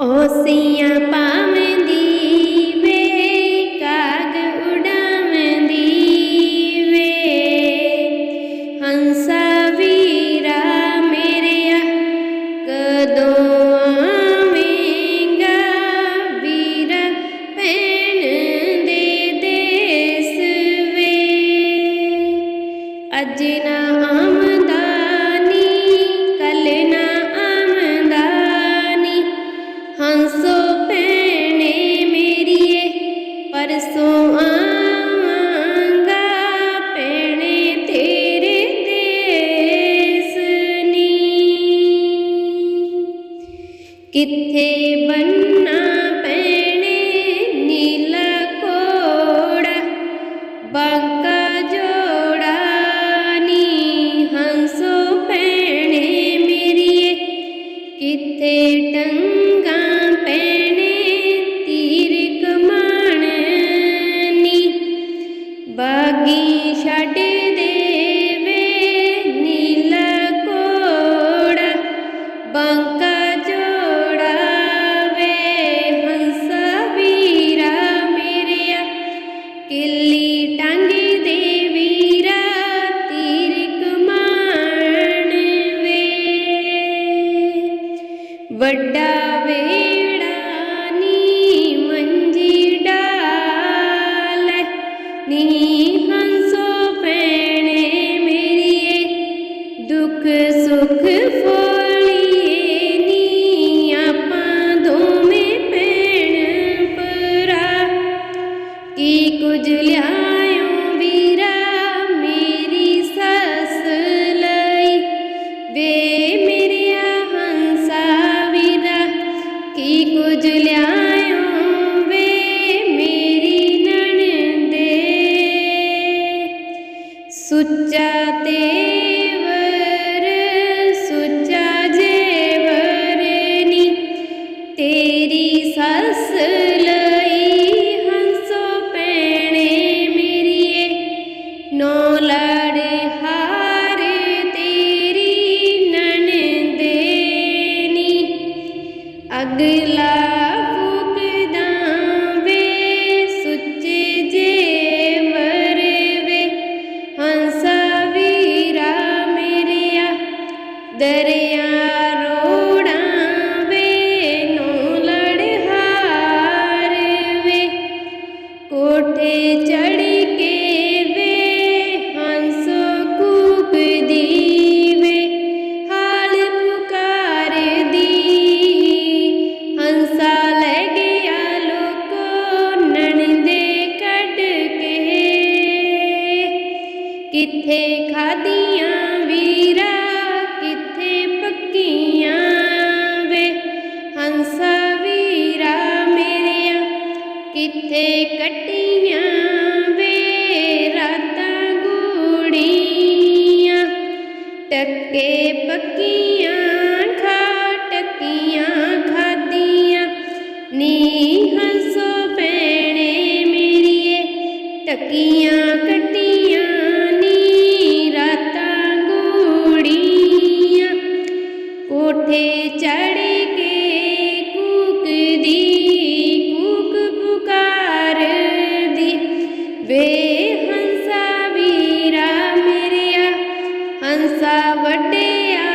ਓਸੀਆਂ ਪਾਵੰਦੀ ਵੇ ਕਾਗ ਉਡਾਵੰਦੀ ਵੇ। ਹੰਸਾ ਵੀਰਾ ਮੇਰਿਆ, ਕਦੋਂ ਆਵੇਂਗਾ ਵੀਰਾ ਪੈਣ ਦੇ ਦੇਸ ਵੇ। ਅਜ ਨਾ किथे ਵੱਡਾ ਵੇੜਾ ਨੀ ਮੰਜੀ ਡਾਲੇ। ਨਹੀਂ ਹੰਸੋ ਪੈਣੇ ਮੇਰੀਏ, ਦੁੱਖ ਸੁੱਖ ਫੋਲੀਏ ਨੀ ਆਪਾਂ ਦੋਵੇਂ ਪੈਣ ਪਰਾ ਕੀ ਕੁਝ ਲਿਆ ਸੁੱਚਾ ਤੇਵਰ, ਸੁੱਚਾ ਜੇਵਰਨੀ ਤੇਰੀ ਸੱਸ ਲਈ ਹੰਸੋ ਪੈਣੇ ਮੇਰੀਏ। ਨੋ ਲੜੇ ਹਾਰੇ ਤੇਰੀ ਨਨਦੇਨੀ ਅਗਲਾ किथे खादियाँ वीरा? રસાવટિયા